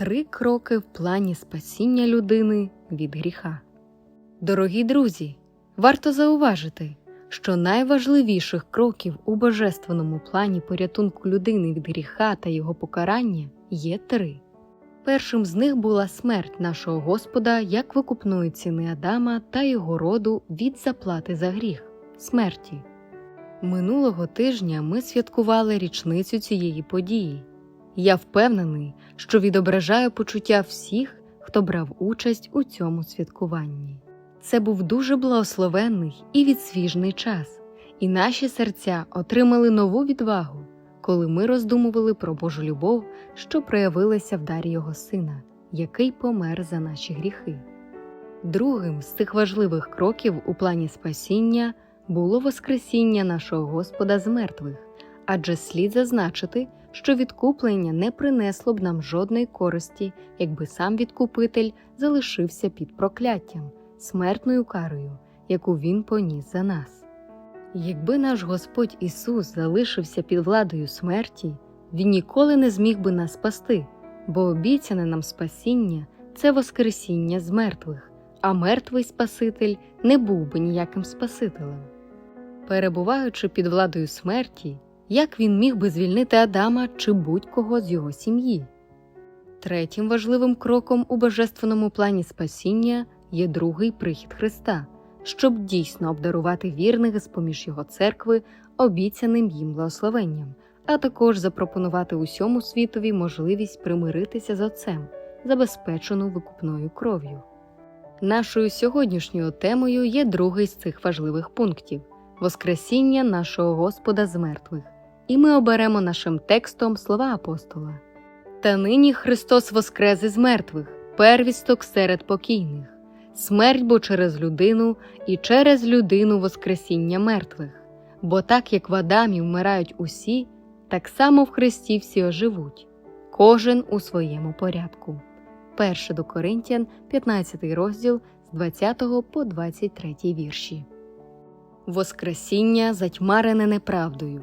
Три кроки в плані спасіння людини від гріха. Дорогі друзі, варто зауважити, що найважливіших кроків у божественному плані порятунку людини від гріха та його покарання є три. Першим з них була смерть нашого Господа як викупної ціни Адама та його роду від заплати за гріх смерті. Минулого тижня ми святкували річницю цієї події. Я впевнений, що відображаю почуття всіх, хто брав участь у цьому святкуванні. Це був дуже благословенний і відсвіжний час, і наші серця отримали нову відвагу, коли ми роздумували про Божу любов, що проявилася в дарі Його Сина, який помер за наші гріхи. Другим з цих важливих кроків у плані спасіння було Воскресіння нашого Господа з мертвих, адже слід зазначити, що відкуплення не принесло б нам жодної користі, якби сам відкупитель залишився під прокляттям, смертною карою, яку він поніс за нас. Якби наш Господь Ісус залишився під владою смерті, Він ніколи не зміг би нас спасти, бо обіцяне нам спасіння це Воскресіння з мертвих, а мертвий Спаситель не був би ніяким Спасителем. Перебуваючи під владою смерті, як він міг би звільнити Адама чи будь-кого з його сім'ї? Третім важливим кроком у божественному плані спасіння є другий прихід Христа, щоб дійсно обдарувати вірних з поміж його церкви обіцяним їм благословенням, а також запропонувати усьому світові можливість примиритися з Отцем, забезпечену викупною кров'ю. Нашою сьогоднішньою темою є другий з цих важливих пунктів Воскресіння нашого Господа з мертвих, і ми оберемо нашим текстом слова апостола. Та нині Христос воскрес із мертвих, первісток серед покійних, смерть бо через людину, і через людину Воскресіння мертвих. Бо так як в Адамі вмирають усі, так само в Христі всі оживуть, кожен у своєму порядку. 1 до Коринтян, 15 розділ з 20 по 23 вірші. Воскресіння затьмарене неправдою.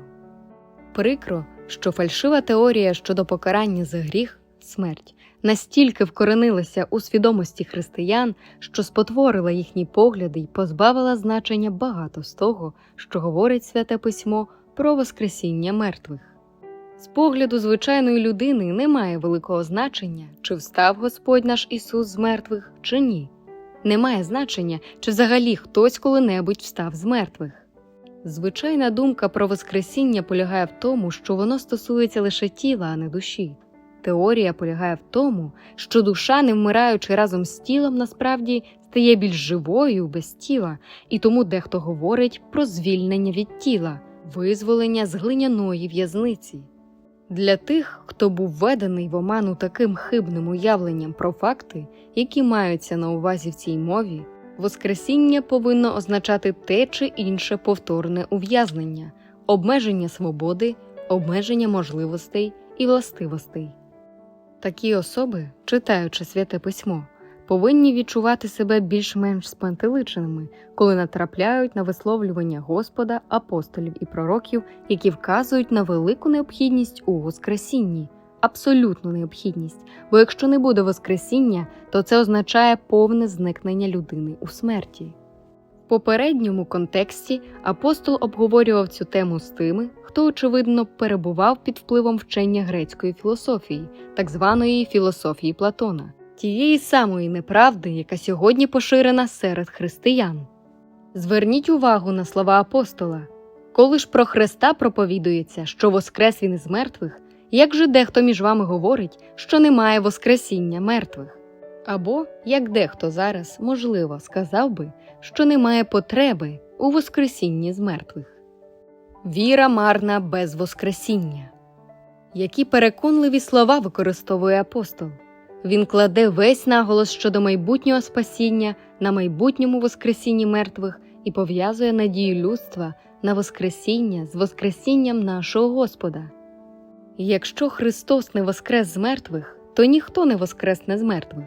Прикро, що фальшива теорія щодо покарання за гріх, смерть, настільки вкоренилася у свідомості християн, що спотворила їхні погляди й позбавила значення багато з того, що говорить святе письмо про Воскресіння мертвих. З погляду звичайної людини немає великого значення, чи встав Господь наш Ісус з мертвих, чи ні. Немає значення, чи взагалі хтось коли-небудь встав з мертвих. Звичайна думка про Воскресіння полягає в тому, що воно стосується лише тіла, а не душі. Теорія полягає в тому, що душа, не вмираючи разом з тілом, насправді стає більш живою без тіла, і тому дехто говорить про звільнення від тіла, визволення з глиняної в'язниці. Для тих, хто був введений в оману таким хибним уявленням про факти, які маються на увазі в цій мові, Воскресіння повинно означати те чи інше повторне ув'язнення, обмеження свободи, обмеження можливостей і властивостей. Такі особи, читаючи святе письмо, повинні відчувати себе більш-менш спантеличеними, коли натрапляють на висловлювання Господа, апостолів і пророків, які вказують на велику необхідність у Воскресінні, абсолютну необхідність, бо якщо не буде Воскресіння, то це означає повне зникнення людини у смерті. В попередньому контексті апостол обговорював цю тему з тими, хто, очевидно, перебував під впливом вчення грецької філософії, так званої філософії Платона, тієї самої неправди, яка сьогодні поширена серед християн. Зверніть увагу на слова апостола коли ж про Христа проповідується, що воскрес він із мертвих, як же дехто між вами говорить, що немає Воскресіння мертвих? Або, як дехто зараз, можливо, сказав би, що немає потреби у Воскресінні з мертвих. Віра марна без Воскресіння. Які переконливі слова використовує апостол. Він кладе весь наголос щодо майбутнього спасіння на майбутньому Воскресінні мертвих і пов'язує надію людства на Воскресіння з Воскресінням нашого Господа. Якщо Христос не воскрес з мертвих, то ніхто не воскресне з мертвих.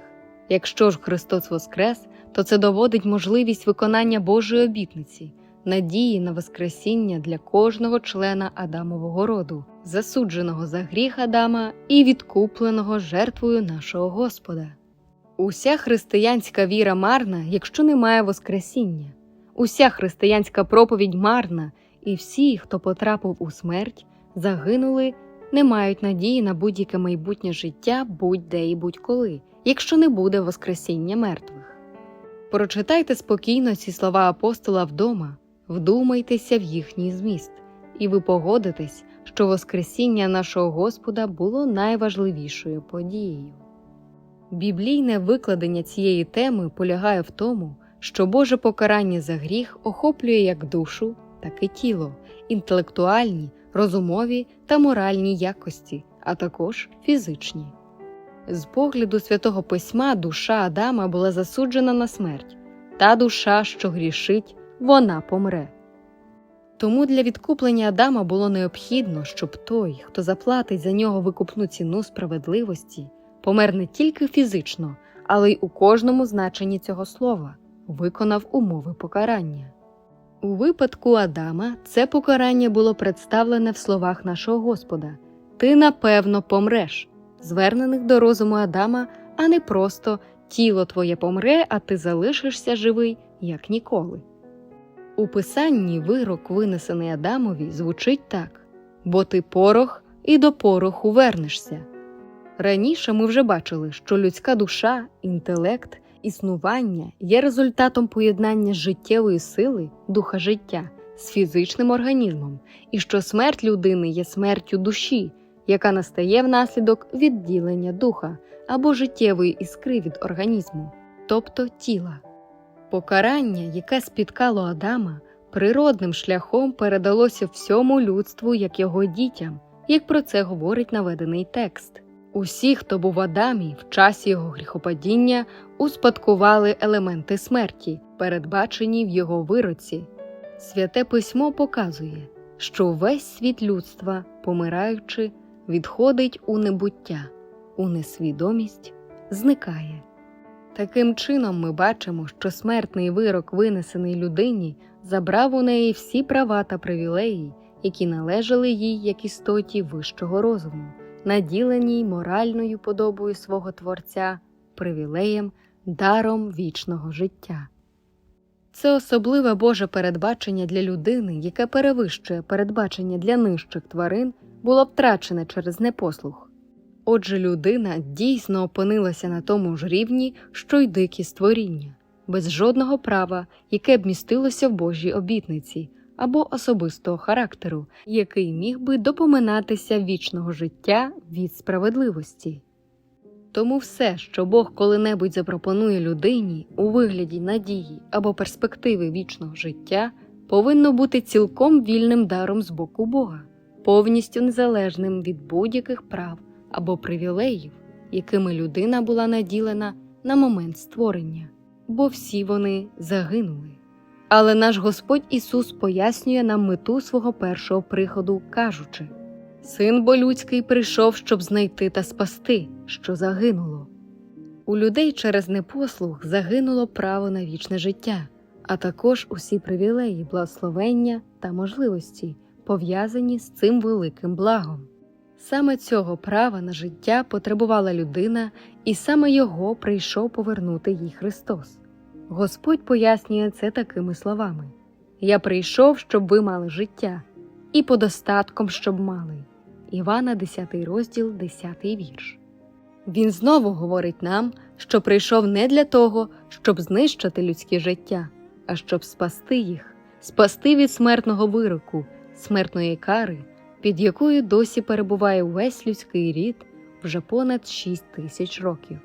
Якщо ж Христос воскрес, то це доводить можливість виконання Божої обітниці, надії на Воскресіння для кожного члена Адамового роду, засудженого за гріх Адама і відкупленого жертвою нашого Господа. Уся християнська віра марна, якщо немає Воскресіння, уся християнська проповідь марна, і всі, хто потрапив у смерть, загинули, не мають надії на будь-яке майбутнє життя будь-де і будь-коли, якщо не буде Воскресіння мертвих. Прочитайте спокійно ці слова апостола вдома, вдумайтеся в їхній зміст, і ви погодитесь, що Воскресіння нашого Господа було найважливішою подією. Біблійне викладення цієї теми полягає в тому, що Боже покарання за гріх охоплює як душу, так і тіло, інтелектуальні, розумові та моральні якості, а також фізичні. З погляду святого письма душа Адама була засуджена на смерть, та душа, що грішить, вона помре. Тому для відкуплення Адама було необхідно, щоб той, хто заплатить за нього викупну ціну справедливості, помер не тільки фізично, але й у кожному значенні цього слова, виконав умови покарання. У випадку Адама це покарання було представлене в словах нашого Господа Ти напевно помреш, звернених до розуму Адама, а не просто тіло твоє помре, а ти залишишся живий, як ніколи. У писанні вирок, винесений Адамові, звучить так бо ти порох і до пороху вернешся. Раніше ми вже бачили, що людська душа, інтелект, існування є результатом поєднання життєвої сили, духа життя з фізичним організмом, і що смерть людини є смертю душі, яка настає внаслідок відділення духа або життєвої іскри від організму, тобто тіла. Покарання, яке спіткало Адама, природним шляхом передалося всьому людству як його дітям, як про це говорить наведений текст. Усі, хто був в Адамі в часі його гріхопадіння, успадкували елементи смерті, передбачені в його вироці. Святе письмо показує, що весь світ людства, помираючи, відходить у небуття, у несвідомість, зникає. Таким чином, ми бачимо, що смертний вирок, винесений людині, забрав у неї всі права та привілеї, які належали їй як істоті вищого розуму, наділеній моральною подобою свого Творця, привілеєм, даром вічного життя. Це особливе Боже передбачення для людини, яке перевищує передбачення для нижчих тварин, було втрачене через непослух. Отже, людина дійсно опинилася на тому ж рівні, що й дикі створіння, без жодного права, яке б містилося в Божій обітниці або особистого характеру, який міг би допоминатися вічного життя від справедливості. Тому все, що Бог коли-небудь запропонує людині у вигляді надії або перспективи вічного життя, повинно бути цілком вільним даром з боку Бога, повністю незалежним від будь-яких прав або привілеїв, якими людина була наділена на момент створення, бо всі вони загинули. Але наш Господь Ісус пояснює нам мету свого першого приходу, кажучи Син бо людський прийшов, щоб знайти та спасти, що загинуло. У людей через непослух загинуло право на вічне життя, а також усі привілеї, благословення та можливості, пов'язані з цим великим благом. Саме цього права на життя потребувала людина, і саме його прийшов повернути їй Христос. Господь пояснює це такими словами: Я прийшов, щоб ви мали життя, і подостатком, щоб мали. Івана, 10 розділ, 10 вірш. Він знову говорить нам, що прийшов не для того, щоб знищити людське життя, а щоб спасти їх, спасти від смертного вироку, смертної кари під якою досі перебуває увесь людський рід вже понад 6 тисяч років.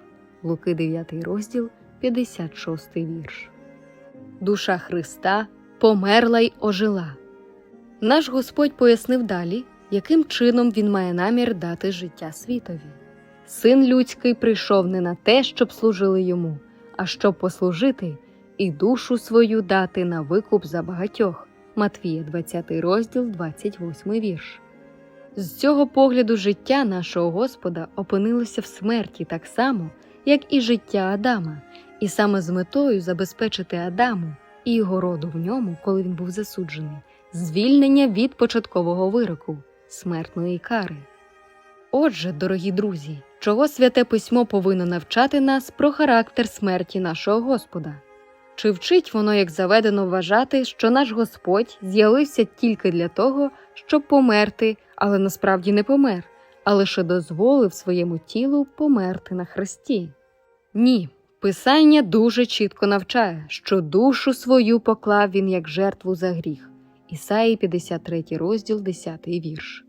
Луки 9 розділ, 56 вірш. Душа Христа померла й ожила. Наш Господь пояснив далі, яким чином Він має намір дати життя світові. Син людський прийшов не на те, щоб служили йому, а щоб послужити і душу свою дати на викуп за багатьох. Матвія 20 розділ, 28 вірш. З цього погляду життя нашого Господа опинилося в смерті так само, як і життя Адама, і саме з метою забезпечити Адаму, і його роду в ньому, коли він був засуджений, звільнення від початкового вироку смертної кари. Отже, дорогі друзі, чого святе письмо повинно навчати нас про характер смерті нашого Господа? Чи вчить воно, як заведено вважати, що наш Господь з'явився тільки для того, щоб померти, але насправді не помер, а лише дозволив своєму тілу померти на хресті? Ні, Писання дуже чітко навчає, що душу свою поклав він як жертву за гріх. Ісаї 53 розділ, 10 вірш.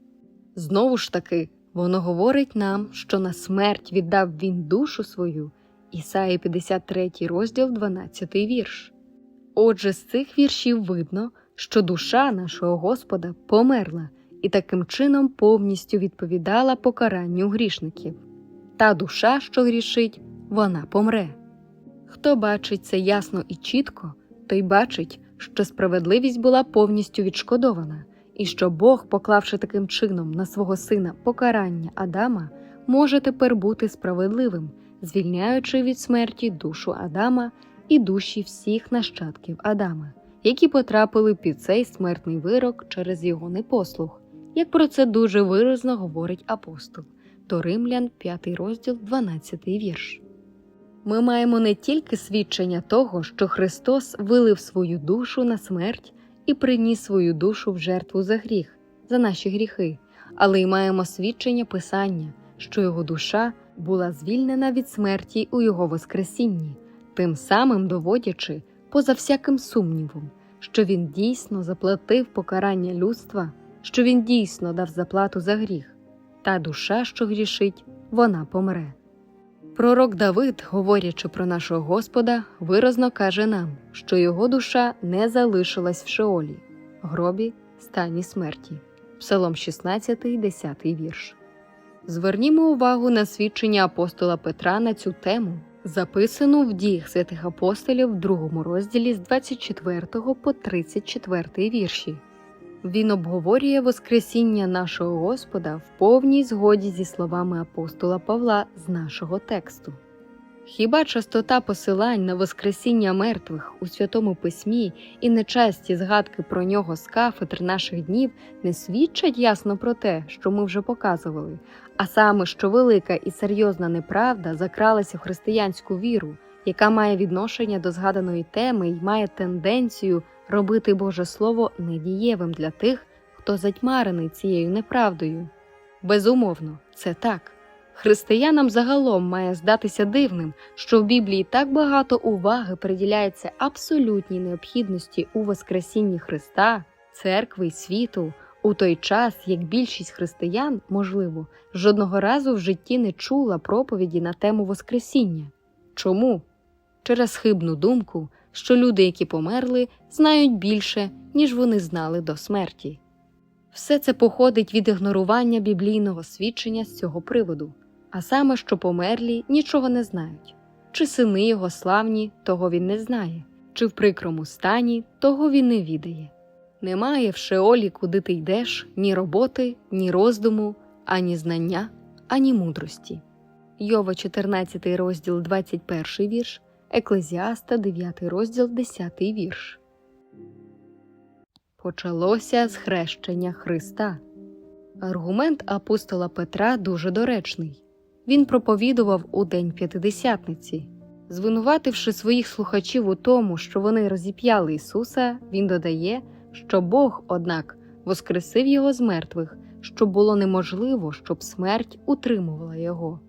Знову ж таки, воно говорить нам, що на смерть віддав він душу свою. Ісаї 53 розділ, 12 вірш. Отже, з цих віршів видно, що душа нашого Господа померла і таким чином повністю відповідала покаранню грішників. Та душа, що грішить, вона помре. Хто бачить це ясно і чітко, той бачить, що справедливість була повністю відшкодована, і що Бог, поклавши таким чином на свого сина покарання Адама, може тепер бути справедливим, звільняючи від смерті душу Адама і душі всіх нащадків Адама, які потрапили під цей смертний вирок через його непослух, як про це дуже виразно говорить апостол. До Римлян, 5 розділ, 12 вірш. Ми маємо не тільки свідчення того, що Христос вилив свою душу на смерть і приніс свою душу в жертву за гріх, за наші гріхи, але й маємо свідчення Писання, що його душа була звільнена від смерті у Його Воскресінні, тим самим доводячи, поза всяким сумнівом, що Він дійсно заплатив покарання людства, що Він дійсно дав заплату за гріх, та душа, що грішить, вона помре. Пророк Давид, говорячи про нашого Господа, виразно каже нам, що його душа не залишилась в Шеолі, гробі, стані смерті. Псалом 16, 10 вірш. Звернімо увагу на свідчення апостола Петра на цю тему, записану в діях святих апостолів в другому розділі з 24 по 34 вірші. Він обговорює Воскресіння нашого Господа в повній згоді зі словами апостола Павла з нашого тексту. Хіба частота посилань на Воскресіння мертвих у Святому Письмі і нечасті згадки про нього з кафедр наших днів не свідчать ясно про те, що ми вже показували, а саме, що велика і серйозна неправда закралася в християнську віру, яка має відношення до згаданої теми і має тенденцію робити Боже Слово недієвим для тих, хто затьмарений цією неправдою. Безумовно, це так. Християнам загалом має здатися дивним, що в Біблії так багато уваги приділяється абсолютній необхідності у Воскресінні Христа, церкви й світу, у той час, як більшість християн, можливо, жодного разу в житті не чула проповіді на тему Воскресіння. Чому? Через хибну думку, що люди, які померли, знають більше, ніж вони знали до смерті. Все це походить від ігнорування біблійного свідчення з цього приводу, а саме, що померлі нічого не знають, чи сини його славні, того він не знає, чи в прикрому стані, того він не відає. Немає в Шеолі, куди ти йдеш, ні роботи, ні роздуму, ані знання, ані мудрості. Йова, 14 розділ, 21 вірш, Еклезіаста, 9 розділ, 10 вірш. Почалося з Христа. Аргумент апостола Петра дуже доречний. Він проповідував у День П'ятидесятниці. Звинувативши своїх слухачів у тому, що вони розіп'яли Ісуса, він додає, що Бог, однак, воскресив його з мертвих, що було неможливо, щоб смерть утримувала його.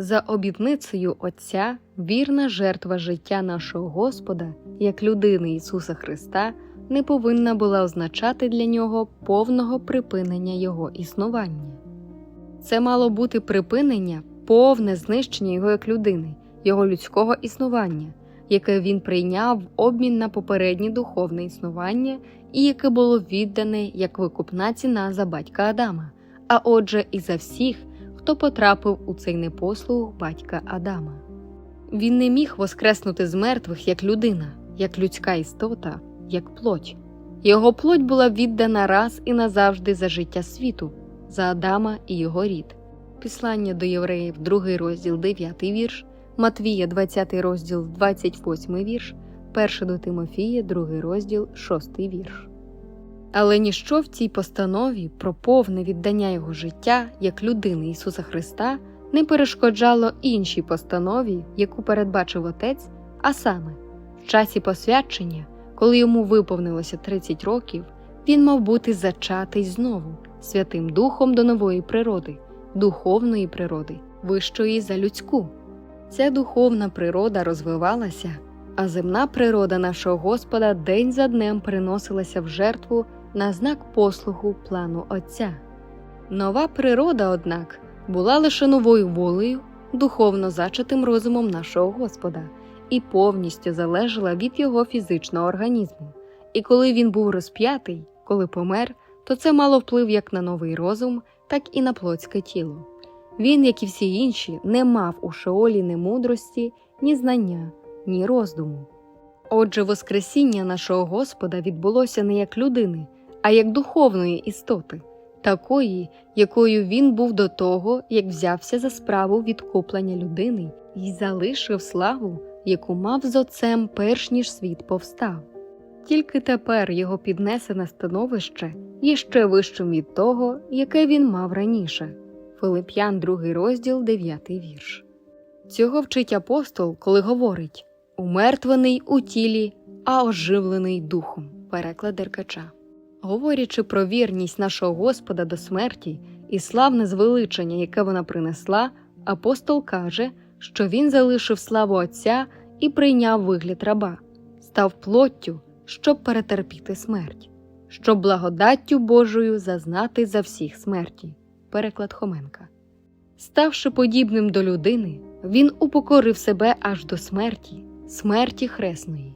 За обітницею Отця вірна жертва життя нашого Господа, як людини Ісуса Христа, не повинна була означати для нього повного припинення Його існування. Це мало бути припинення, повне знищення його як людини, його людського існування, яке він прийняв в обмін на попереднє духовне існування і яке було віддане як викупна ціна за батька Адама, а отже, і за всіх, хто потрапив у цей непослух батька Адама. Він не міг воскреснути з мертвих як людина, як людська істота, як плоть. Його плоть була віддана раз і назавжди за життя світу, за Адама і його рід. Післання до євреїв, 2 розділ, 9 вірш, Матвія, 20 розділ, 28 вірш, 1 до Тимофія, 2 розділ, 6 вірш. Але ніщо в цій постанові про повне віддання його життя як людини Ісуса Христа не перешкоджало іншій постанові, яку передбачив Отець, а саме, в часі посвячення, коли йому виповнилося 30 років, він мав бути зачатий знову Святим Духом до нової природи, духовної природи, вищої за людську. Ця духовна природа розвивалася, а земна природа нашого Господа день за днем приносилася в жертву на знак послугу плану Отця. Нова природа, однак, була лише новою волею, духовно зачатим розумом нашого Господа і повністю залежала від його фізичного організму. І коли він був розп'ятий, коли помер, то це мало вплив як на новий розум, так і на плотське тіло. Він, як і всі інші, не мав у Шеолі ні мудрості, ні знання, ні роздуму. Отже, Воскресіння нашого Господа відбулося не як людини, а як духовної істоти, такої, якою він був до того, як взявся за справу відкуплення людини і залишив славу, яку мав з отцем, перш ніж світ повстав. Тільки тепер його піднесене становище є вищим від того, яке він мав раніше. Филип'ян, 2 розділ, 9 вірш. Цього вчить апостол, коли говорить умертвений у тілі, а оживлений духом. Переклад Деркача. Говорячи про вірність нашого Господа до смерті і славне звеличення, яке вона принесла, апостол каже, що він залишив славу Отця і прийняв вигляд раба, став плоттю, щоб перетерпіти смерть, щоб благодаттю Божою зазнати за всіх смерті. Переклад Хоменка. Ставши подібним до людини, він упокорив себе аж до смерті, смерті хресної.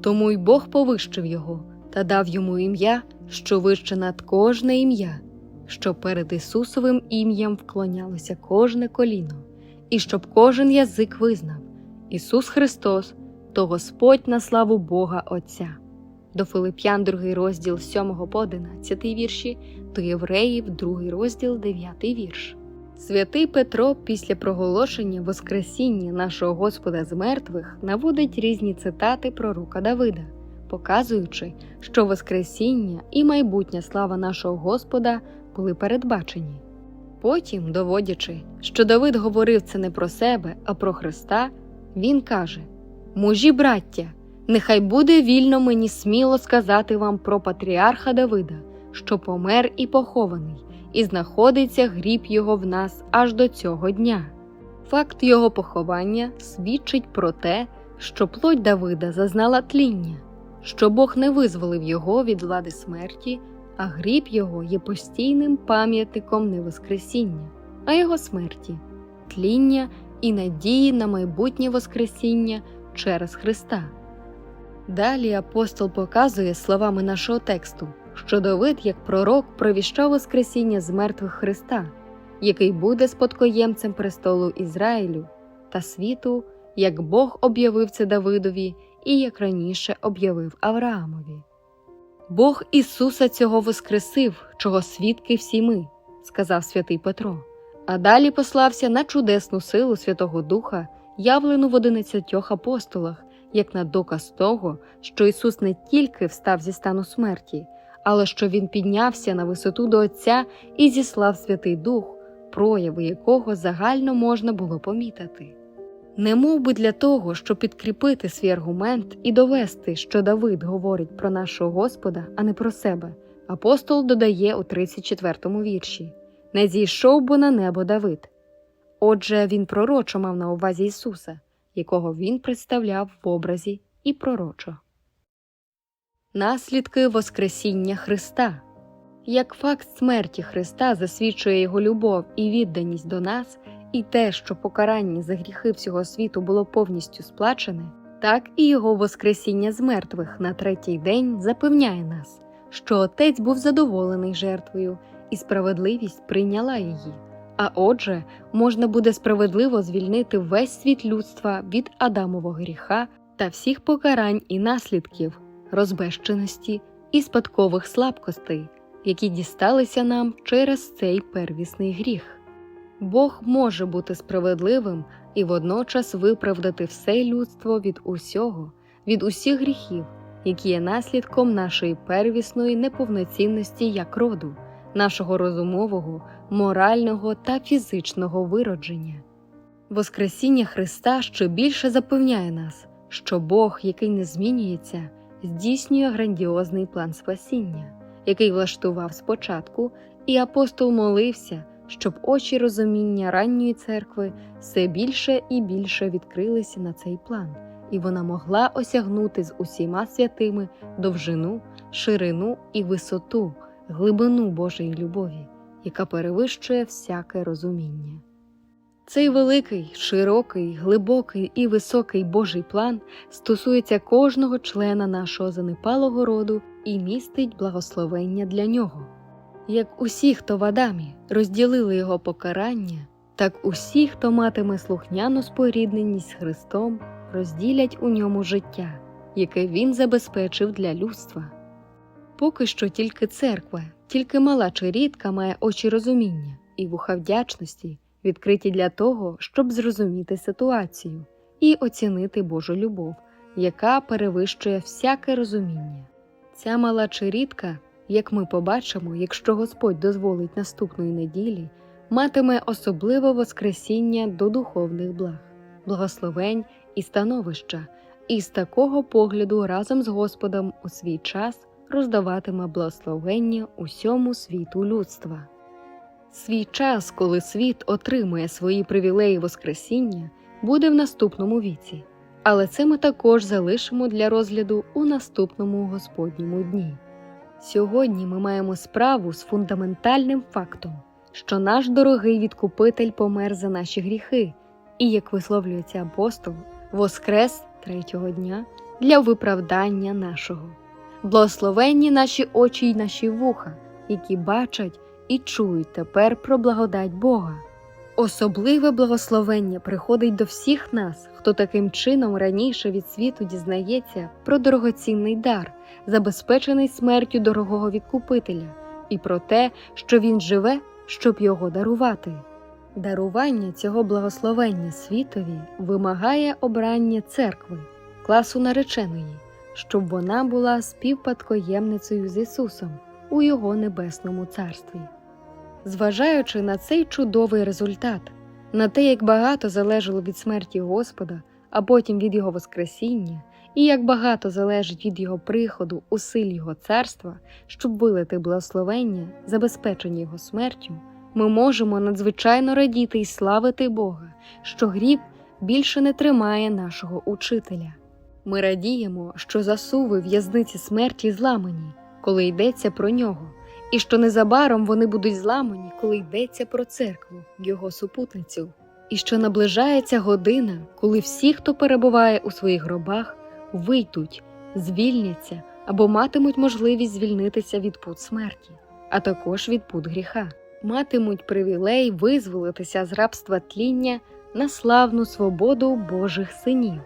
Тому й Бог повищив його та дав йому ім'я, що вище над кожне ім'я, щоб перед Ісусовим ім'ям вклонялося кожне коліно, і щоб кожен язик визнав Ісус Христос, то Господь на славу Бога Отця. До Филип'ян, 2 розділ 7 по 11 вірші, до Євреїв, 2 розділ 9 вірш. Святий Петро після проголошення Воскресіння нашого Господа з мертвих наводить різні цитати пророка Давида, показуючи, що Воскресіння і майбутня слава нашого Господа були передбачені. Потім, доводячи, що Давид говорив це не про себе, а про Христа, він каже: Мужі браття, нехай буде вільно мені сміло сказати вам про патріарха Давида, що помер і похований і знаходиться гріб його в нас аж до цього дня. Факт його поховання свідчить про те, що плоть Давида зазнала тління, що Бог не визволив його від влади смерті, а гріб його є постійним пам'ятником не Воскресіння, а його смерті, тління і надії на майбутнє Воскресіння через Христа. Далі апостол показує словами нашого тексту що Давид, як пророк, провіщав Воскресіння з мертвих Христа, який буде спадкоємцем престолу Ізраїлю та світу, як Бог об'явив це Давидові і як раніше об'явив Авраамові. Бог Ісуса цього воскресив, чого свідки всі ми, сказав святий Петро, а далі послався на чудесну силу Святого Духа, явлену в одинадцятьох апостолах, як на доказ того, що Ісус не тільки встав зі стану смерті, але що він піднявся на висоту до Отця і зіслав Святий Дух, прояви якого загально можна було помітити. Не мов би для того, щоб підкріпити свій аргумент і довести, що Давид говорить про нашого Господа, а не про себе, апостол додає у 34-му вірші Не зійшов бо на небо Давид. Отже, він пророчо мав на увазі Ісуса, якого він представляв в образі і пророчо. Наслідки Воскресіння Христа. Як факт смерті Христа засвідчує Його любов і відданість до нас, і те, що покарання за гріхи всього світу було повністю сплачене, так і Його Воскресіння з мертвих на третій день запевняє нас, що Отець був задоволений жертвою, і справедливість прийняла її. А отже, можна буде справедливо звільнити весь світ людства від Адамового гріха та всіх покарань і наслідків розбещеності і спадкових слабкостей, які дісталися нам через цей первісний гріх. Бог може бути справедливим і водночас виправдати все людство від усього, від усіх гріхів, які є наслідком нашої первісної неповноцінності як роду, нашого розумового, морального та фізичного виродження. Воскресіння Христа ще більше запевняє нас, що Бог, який не змінюється, здійснює грандіозний план спасіння, який влаштував спочатку, і апостол молився, щоб очі розуміння ранньої церкви все більше і більше відкрилися на цей план, і вона могла осягнути з усіма святими довжину, ширину і висоту, глибину Божої любові, яка перевищує всяке розуміння. Цей великий, широкий, глибокий і високий Божий план стосується кожного члена нашого занепалого роду і містить благословення для нього. Як усі, хто в Адамі розділили його покарання, так усі, хто матиме слухняну спорідненість з Христом, розділять у ньому життя, яке Він забезпечив для людства. Поки що тільки церква, тільки мала чи рідка має очі розуміння і вуха вдячності, відкриті для того, щоб зрозуміти ситуацію і оцінити Божу любов, яка перевищує всяке розуміння. Ця мала чи рідка, як ми побачимо, якщо Господь дозволить наступної неділі, матиме особливе воскресіння до духовних благ, благословень і становища, і з такого погляду разом з Господом у свій час роздаватиме благословення усьому світу людства. Свій час, коли світ отримує свої привілеї Воскресіння, буде в наступному віці, але це ми також залишимо для розгляду у наступному Господньому дні. Сьогодні ми маємо справу з фундаментальним фактом, що наш дорогий відкупитель помер за наші гріхи, і, як висловлюється апостол, воскрес третього дня для виправдання нашого. Благословенні наші очі й наші вуха, які бачать і чують тепер про благодать Бога. Особливе благословення приходить до всіх нас, хто таким чином раніше від світу дізнається про дорогоцінний дар, забезпечений смертю дорогого відкупителя, і про те, що він живе, щоб його дарувати. Дарування цього благословення світові вимагає обрання церкви, класу нареченої, щоб вона була співпадкоємницею з Ісусом у Його небесному царстві. Зважаючи на цей чудовий результат, на те, як багато залежало від смерті Господа, а потім від Його Воскресіння, і як багато залежить від Його приходу у силі Його царства, щоб вилити благословення, забезпечені Його смертю, ми можемо надзвичайно радіти і славити Бога, що гріб більше не тримає нашого учителя. Ми радіємо, що засуви в'язниці смерті зламані, коли йдеться про нього і що незабаром вони будуть зламані, коли йдеться про церкву, його супутницю, і що наближається година, коли всі, хто перебуває у своїх гробах, вийдуть, звільняться або матимуть можливість звільнитися від пут смерті, а також від пут гріха, матимуть привілей визволитися з рабства тління на славну свободу Божих синів.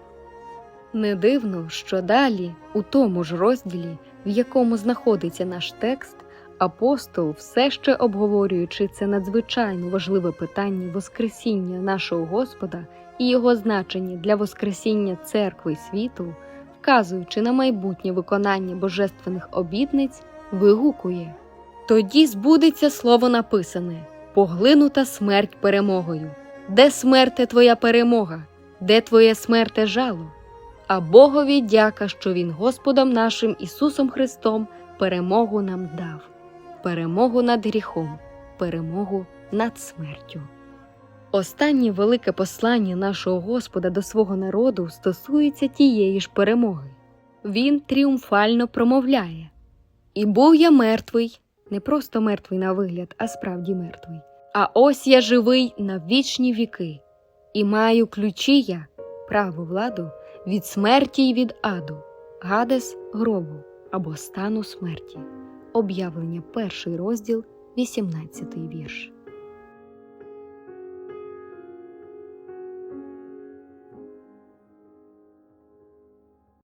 Не дивно, що далі, у тому ж розділі, в якому знаходиться наш текст, апостол, все ще обговорюючи це надзвичайно важливе питання Воскресіння нашого Господа і його значення для Воскресіння церкви й світу, вказуючи на майбутнє виконання божественних обітниць, вигукує Тоді збудеться слово написане поглинута смерть перемогою. Де смерте твоя перемога? Де твоє смерте жало? А Богові дяка, що Він Господом нашим Ісусом Христом перемогу нам дав, перемогу над гріхом, перемогу над смертю. Останнє велике послання нашого Господа до свого народу стосується тієї ж перемоги. Він тріумфально промовляє: І був я мертвий, не просто мертвий на вигляд, а справді мертвий. А ось я живий на вічні віки, і маю ключі я, праву владу від смерті й від аду, гадес гробу або стану смерті. Об'явлення перший розділ, 18 вірш.